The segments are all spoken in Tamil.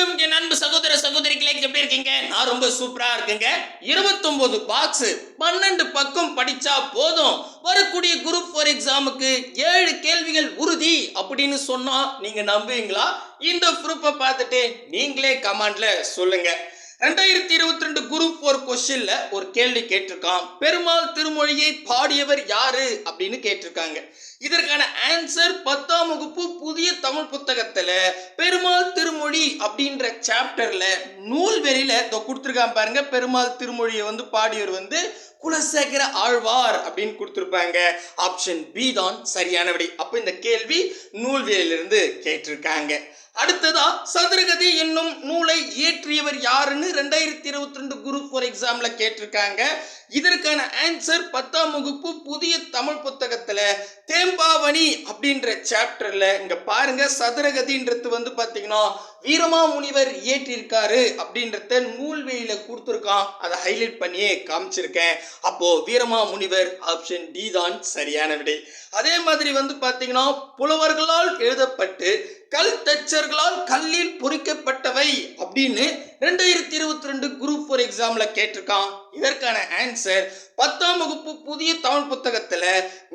வணக்கம். என் அன்பு சகோதர சகோதரிகளே எப்படி இருக்கீங்க? நான் ரொம்ப சூப்பரா இருக்கேங்க. இருபத்தொன்பது பாக்ஸ் பன்னெண்டு பக்கம் படிச்சா போதும். வரக்கூடிய குரூப் ஃபோர் எக்ஸாமுக்கு ஏழு கேள்விகள் உறுதி அப்படின்னு சொன்னா நீங்க நம்புவீங்களா? இந்த ப்ரூஃபை பார்த்துட்டு நீங்களே கமாண்ட்ல சொல்லுங்க. ரெண்டாயிரத்தி இருபத்தி ரெண்டு குரூப் ஃபோர் கொஸ்டின்ல ஒரு கேள்வி கேட்டிருக்கான் பெருமாள் திருமொழியை பாடியவர் யாரு? அப்படின்னு கேட்டிருக்காங்க. இதற்கான ஆன்சர் பத்தாம் வகுப்பு புதிய தமிழ் புத்தகத்துல பெருமாள் திருமொழி அப்படின்ற சாப்டர்ல நூல் வெளியில கொடுத்துருக்கான் பாருங்க. பெருமாள் திருமொழியை வந்து பாடியவர் வந்து குலசேகர ஆழ்வார் அப்படின்னு கொடுத்துருப்பாங்க. ஆப்ஷன் பி தான் சரியான விடை அப்போ இந்த கேள்வி நூல்வெளியிலிருந்து கேட்டிருக்காங்க. அடுத்ததா சதுரகதி என்னும் நூலை இயற்றியவர் யாருன்னு ரெண்டாயிரத்தி இருபத்தி ரெண்டு குரூப் ஃபோர் எக்ஸாம்ல கேட்டிருக்காங்க. இதற்கான ஆன்சர் பத்தாம் வகுப்பு புதிய தமிழ் புத்தகத்துல தேம்பாவணி அப்படின்ற சாப்டர்ல இங்க பாருங்க சதுரகதின்றது வந்து பாத்தீங்கன்னா வீரமாமுனிவர் இயற்றியிருக்காரு அப்படின்றத நூல்வெளியில் கொடுத்துருக்கான். அதை ஹைலைட் பண்ணியே காமிச்சிருக்கேன். அப்போ வீரமாமுனிவர் ஆப்ஷன் டி தான் சரியான விடை. அதே மாதிரி வந்து பாத்தீங்கன்னா புலவர்களால் எழுதப்பட்டு கல் தச்சர்களால் கல்லில் பொறிக்கப்பட்டவை அப்படின்னு ரெண்டாயிரத்தி இருபத்தி ரெண்டு குரூப் ஃபோர் எக்ஸாம்ல கேட்டிருக்கான். இதற்கான ஆன்சர் பத்தாம் வகுப்பு புதிய தமிழ் புத்தகத்துல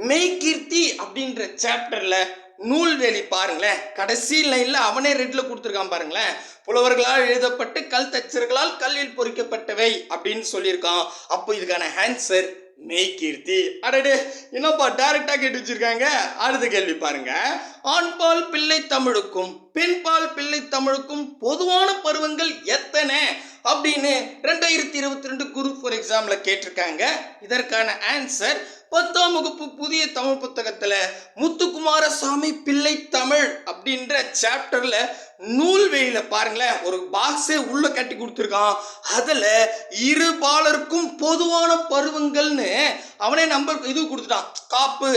மெய்கீர்த்தி அப்படின்ற சாப்டர்ல நூல்வேலி பாருங்களேன். கடைசி லைன்ல அவனே ரெட்ல கொடுத்துருக்கான் பாருங்களேன். புலவர்களால் எழுதப்பட்டு கல் தச்சர்களால் கல்லில் பொறிக்கப்பட்டவை அப்படின்னு சொல்லியிருக்கான். அப்போ இதுக்கான ஆன்சர் மெய்கீர்த்தி அடடே என்னப்பா டைரக்டா கேட்டு வச்சிருக்காங்க? அடுத்த கேள்வி பாருங்க. ஆண்பால் பிள்ளை தமிழுக்கும் பெண்பால் பிள்ளை தமிழுக்கும் பொதுவான பருவங்கள் எத்தனை? அப்படின்னு ரெண்டாயிரத்தி இருபத்தி ரெண்டு குரூப் ஃபோர் எக்ஸாம்ல கேட்டிருக்காங்க. இதற்கான ஆன்சர் பத்தாம் வகுப்பு புதிய தமிழ் புத்தகத்துல முத்துக்குமாரசாமி பிள்ளை தமிழ் அப்படின்ற சாப்டர்ல நூல்வெளியில் பாருங்களேன் ஒரு பாக்ஸே உள்ள கட்டி கொடுத்துருக்கான். அதுல இரு பாலருக்கும் பொதுவான பருவங்கள்னு அவனே நம்பர் இது கொடுத்துட்டான். காப்பு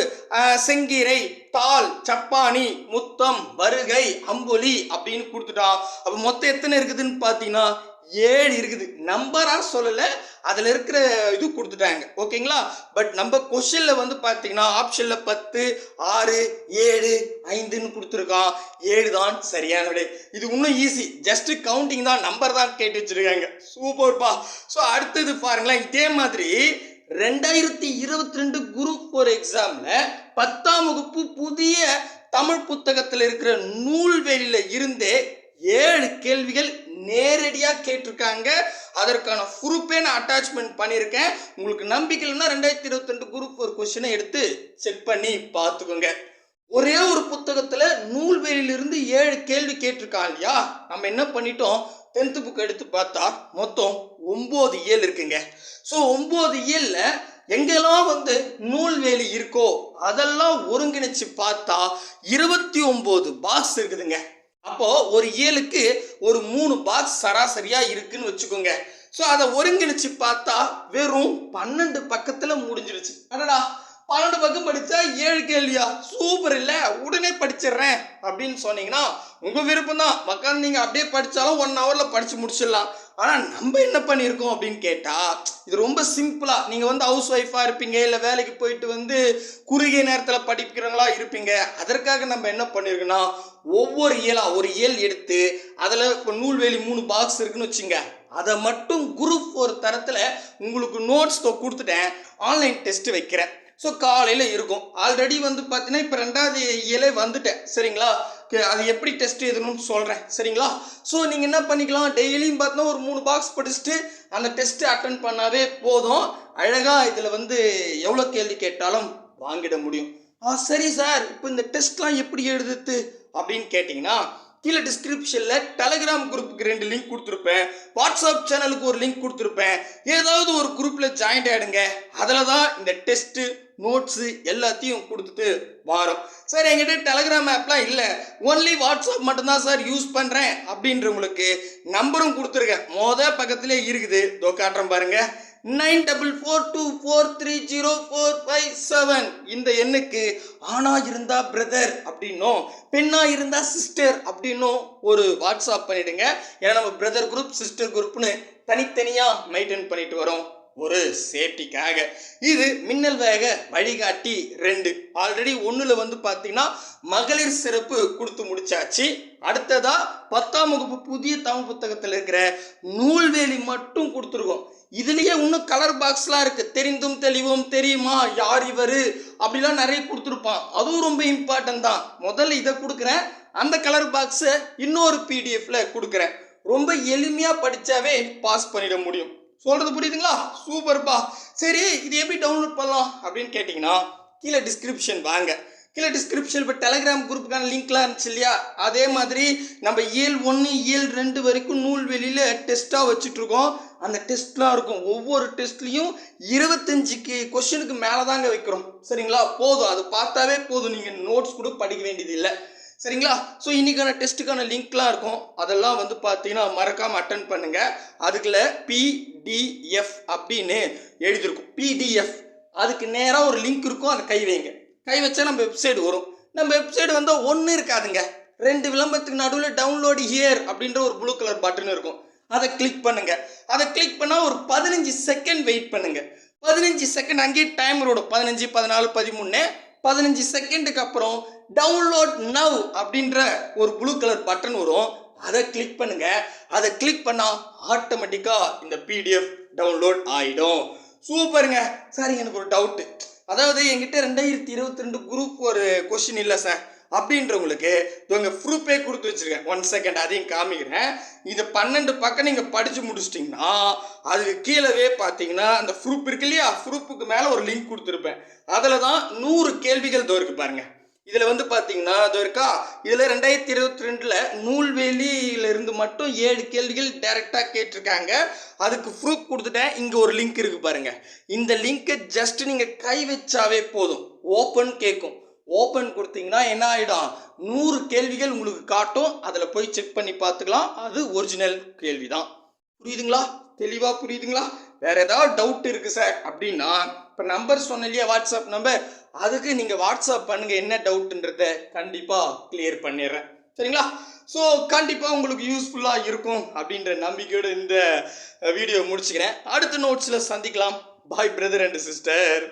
செங்கீரை பால் சப்பானி முத்தம் வருகை அம்பொலி அப்படின்னு கொடுத்துட்டான். அப்ப மொத்தம் எத்தனை இருக்குதுன்னு பார்த்தீங்கன்னா ஏழு இருக்குது. நம்பரா சொல்லலை அதில் இருக்கிற இது கொடுத்துட்டாங்க. ஓகேங்களா? பட் நம்ம கொஷனில் வந்து பார்த்தீங்கன்னா ஆப்ஷனில் பத்து ஆறு ஏழு ஐந்துன்னு கொடுத்துருக்கான். ஏழு தான் சரியான விடை. இது இன்னும் ஈஸி ஜஸ்ட் கவுண்டிங் தான் நம்பர் தான் கேட்டு வச்சிருக்காங்க. சூப்பர்ப்பா ஸோ அடுத்தது பாருங்களேன். இதே மாதிரி ரெண்டாயிரத்தி இருபத்தி ரெண்டு குரூப் ஃபோர் எக்ஸாமில் பத்தாம் வகுப்பு புதிய தமிழ் புத்தகத்தில் இருக்கிற நூல்வெளியில் இருந்தே ஏழு கேள்விகள் நேரடியாக கேட்டிருக்காங்க. அதற்கான ப்ரூஃபே நான் அட்டாச்மெண்ட் பண்ணியிருக்கேன். உங்களுக்கு நம்பிக்கை இல்லைன்னா ரெண்டாயிரத்தி இருபத்தி ரெண்டு குரூப் ஒரு கொஸ்டினை எடுத்து செக் பண்ணி பார்த்துக்கோங்க. ஒரே ஒரு புத்தகத்தில் நூல்வேலியிலிருந்து ஏழு கேள்வி கேட்டிருக்கான் இல்லையா? நம்ம என்ன பண்ணிட்டோம்? டென்த்து புக் எடுத்து பார்த்தா மொத்தம் ஒம்பது இயல் இருக்குங்க. ஸோ ஒம்பது இயலில் எங்கெல்லாம் வந்து நூல்வேலி இருக்கோ அதெல்லாம் ஒருங்கிணைச்சு பார்த்தா இருபத்தி ஒம்பது பாக்ஸ் இருக்குதுங்க. அப்போ ஒரு இயலுக்கு ஒரு மூணு பாக்ஸ் சராசரியா இருக்குன்னு வச்சுக்கோங்க. ஸோ அதை ஒருங்கிணைச்சு பார்த்தா வெறும் பன்னெண்டு பக்கத்துல முடிஞ்சிருச்சு. அடடா! பன்னெண்டு பக்கம் படித்தா ஏழு கேள்வியா? சூப்பர் இல்லை உடனே படிச்சிடுறேன் அப்படின்னு சொன்னீங்கன்னா உங்கள் விருப்பம் தான் மக்கள் நீங்கள் அப்படியே படித்தாலும் ஒன் ஹவரில் படித்து முடிச்சிடலாம். ஆனால் நம்ம என்ன பண்ணியிருக்கோம் அப்படின்னு கேட்டால் இது ரொம்ப சிம்பிளாக நீங்கள் வந்து ஹவுஸ் ஒய்ஃபாக இருப்பீங்க இல்லை வேலைக்கு போயிட்டு வந்து குறுகிய நேரத்தில் படிக்கிறவங்களா இருப்பீங்க. அதற்காக நம்ம என்ன பண்ணியிருக்கோன்னா ஒவ்வொரு இயலாக ஒரு இயல் எடுத்து அதில் இப்போ நூல்வேலி மூணு பாக்ஸ் இருக்குன்னு வச்சுங்க. அதை மட்டும் குரூப் ஒரு தரத்தில் உங்களுக்கு நோட்ஸ் கொடுத்துட்டேன். ஆன்லைன் டெஸ்ட் வைக்கிறேன். ஸோ காலையில் இருக்கும். ஆல்ரெடி வந்து பார்த்தீங்கன்னா இப்போ ரெண்டாவது இயலே வந்துட்டேன். சரிங்களா? அது எப்படி டெஸ்ட் எழுதணும்னு சொல்கிறேன் சரிங்களா? ஸோ நீங்கள் என்ன பண்ணிக்கலாம்? டெய்லியும் பார்த்தீங்கன்னா ஒரு மூணு பாக்ஸ் படிச்சுட்டு அந்த டெஸ்ட்டு அட்டன் பண்ணாவே போதும். அழகாக இதில் வந்து எவ்வளோ கேள்வி கேட்டாலும் வாங்கிட முடியும். ஆ சரி சார் இப்போ இந்த டெஸ்ட்லாம் எப்படி எழுதுது அப்படின்னு கேட்டிங்கன்னா கீழே டிஸ்கிரிப்ஷனில் டெலகிராம் குரூப்புக்கு ரெண்டு லிங்க் கொடுத்துருப்பேன். வாட்ஸ்அப் சேனலுக்கு ஒரு லிங்க் கொடுத்துருப்பேன். ஏதாவது ஒரு குரூப்பில் ஜாயின்ட் ஆகிடுங்க அதில் தான் இந்த டெஸ்ட்டு நோட்ஸு எல்லாத்தையும் கொடுத்துட்டு வாரம். சார் என்கிட்ட டெலகிராம் ஆப்லாம் இல்லை. ஒன்லி வாட்ஸ்அப் மட்டும்தான் சார் யூஸ் பண்ணுறேன் அப்படின்றவங்களுக்கு நம்பரும் கொடுத்துருக்கேன். மொதல் பக்கத்துலேயே இருக்குது. தோ காட்டுறேன் பாருங்கள் nine double four two four three zero four five seven. இந்த எண்ணுக்கு ஆணா இருந்தா பிரதர் அப்படின்னும் பெண்ணா இருந்தா சிஸ்டர் அப்படின்னும் ஒரு வாட்ஸ்அப் பண்ணிடுங்க. ஏன்னா நம்ம பிரதர் குரூப் சிஸ்டர் குரூப்னு தனித்தனியாக மெயின்டைன் பண்ணிட்டு வரோம். ஒரு சேஃப்டிக்காக இது மின்னல் வேக வழிகாட்டி ரெண்டு. ஆல்ரெடி ஒன்றில் வந்து பார்த்தீங்கன்னா மகளிர் சிறப்பு கொடுத்து முடிச்சாச்சு. அடுத்ததாக பத்தாம் வகுப்பு புதிய தமிழ் புத்தகத்தில் இருக்கிற நூல்வேலி மட்டும் கொடுத்துருக்கோம். இதுலயே இன்னும் கலர் பாக்ஸ்லாம் இருக்கு. தெரிந்தும் தெளிவும் தெரியுமா? யார் இவரு? அப்படிலாம் நிறைய கொடுத்துருப்பான். அதுவும் ரொம்ப இம்பார்ட்டன்ட் தான். முதல்ல இதை கொடுக்குறேன். அந்த கலர் பாக்ஸை இன்னொரு பிடிஎஃப்ல கொடுக்குறேன். ரொம்ப எளிமையா படிச்சாவே பாஸ் பண்ணிட முடியும். சொல்றது புரியுதுங்களா? சூப்பர்ப்பா. சரி இது எப்படி டவுன்லோட் பண்ணலாம் அப்படின்னு கேட்டிங்கன்னா கீழே டிஸ்கிரிப்ஷன் வாங்க. கீழே டிஸ்கிரிப்ஷன் இப்போ டெலகிராம் குரூப்புக்கான லிங்க்லாம் இருந்துச்சு இல்லையா? அதே மாதிரி நம்ம இயல் ஒன்று இயல் ரெண்டு வரைக்கும் நூல்வெளியில் டெஸ்ட்டாக வச்சுட்ருக்கோம் அந்த டெஸ்ட்லாம் இருக்கும். ஒவ்வொரு டெஸ்ட்லேயும் இருபத்தஞ்சுக்கு கொஷனுக்கு மேலே தாங்க வைக்கிறோம். சரிங்களா? போதும். அது பார்த்தாவே போதும். நீங்கள் நோட்ஸ் கூட படிக்க வேண்டியது இல்லை. சரிங்களா? ஸோ இன்னைக்கான டெஸ்ட்டுக்கான லிங்க்லாம் இருக்கும். அதெல்லாம் வந்து பார்த்தீங்கன்னா மறக்காமல் அட்டன் பண்ணுங்கள் அதுக்குள்ள பிடிஎஃப் அப்படின்னு எழுதியிருக்கும். பிடிஎஃப் அதுக்கு நேராக ஒரு லிங்க் இருக்கும். அதை கை வைங்க. கை வச்சா நம்ம வெப்சைட் வரும். நம்ம வெப்சைட் வந்தால் ஒன்றும் இருக்காதுங்க. ரெண்டு விளம்பரத்துக்கு நடுவில் டவுன்லோடு ஹியர் அப்படின்ற ஒரு ப்ளூ கலர் பட்டன் இருக்கும். அதை கிளிக் பண்ணுங்க. அதை கிளிக் பண்ணால் ஒரு பதினஞ்சு செகண்ட் வெயிட் பண்ணுங்க. பதினஞ்சு செகண்ட் அங்கேயே டைமர் ஓடும். பதினஞ்சு பதினாலு பதிமூணு பதினஞ்சு செகண்டுக்கு அப்புறம் டவுன்லோட் நவ் அப்படின்ற ஒரு ப்ளூ கலர் பட்டன் வரும். அதை கிளிக் பண்ணுங்க. அதை கிளிக் பண்ணால் ஆட்டோமேட்டிக்காக இந்த பிடிஎஃப் டவுன்லோட் ஆகிடும் சூப்பருங்க. சார் எனக்கு ஒரு டவுட்டு அதாவது என்கிட்ட ரெண்டாயிரத்தி இருபத்தி ரெண்டு குரூப் ஒரு கொஸ்டின் இல்லை சார் அப்படின்றவங்களுக்கு இவங்க ப்ரூஃபே கொடுத்து வச்சிருக்கேன். ஒன் செகண்ட் அதையும் காமிக்கிறேன். இது பன்னெண்டு பக்கம் நீங்கள் படித்து முடிச்சிட்டிங்கன்னா அதுக்கு கீழவே பார்த்தீங்கன்னா அந்த ப்ரூஃப் இருக்கு இல்லையா? ப்ரூப்புக்கு மேலே ஒரு லிங்க் கொடுத்துருப்பேன். அதில் தான் நூறு கேள்விகள் தோ பாருங்கள் இதில் வந்து பார்த்தீங்கன்னா அது இருக்கா? இதில் ரெண்டாயிரத்தி இருபத்தி ரெண்டில் நூல்வேலியிலிருந்து மட்டும் ஏழு கேள்விகள் டைரெக்டாக கேட்டிருக்காங்க. அதுக்கு ப்ரூஃப் கொடுத்துட்டேன். இங்கே ஒரு லிங்க் இருக்குது பாருங்கள் இந்த லிங்க்கை ஜஸ்ட் நீங்கள் கை வச்சாவே போதும். ஓப்பன் கேட்கும் ஓப்பன் கொடுத்தீங்கன்னா என்ன ஆகிடும் நூறு கேள்விகள் உங்களுக்கு காட்டும். அதில் போய் செக் பண்ணி பார்த்துக்கலாம். அது ஒரிஜினல் கேள்வி தான் புரியுதுங்களா? தெளிவாக புரியுதுங்களா? வேறு ஏதாவது டவுட் இருக்குது சார் அப்படின்னா இப்போ நம்பர் சொன்ன இல்லையா வாட்ஸ்அப் நம்பர் அதுக்கு நீங்கள் வாட்ஸ்அப் பண்ணுங்க என்ன டவுட்ன்றத கண்டிப்பாக கிளியர் பண்ணிடுறேன். சரிங்களா? ஸோ கண்டிப்பாக உங்களுக்கு யூஸ்ஃபுல்லாக இருக்கும் அப்படின்ற நம்பிக்கையோடு இந்த வீடியோ முடிச்சுக்கிறேன். அடுத்த நோட்ஸில் சந்திக்கலாம். பாய் பிரதர் அண்ட் சிஸ்டர்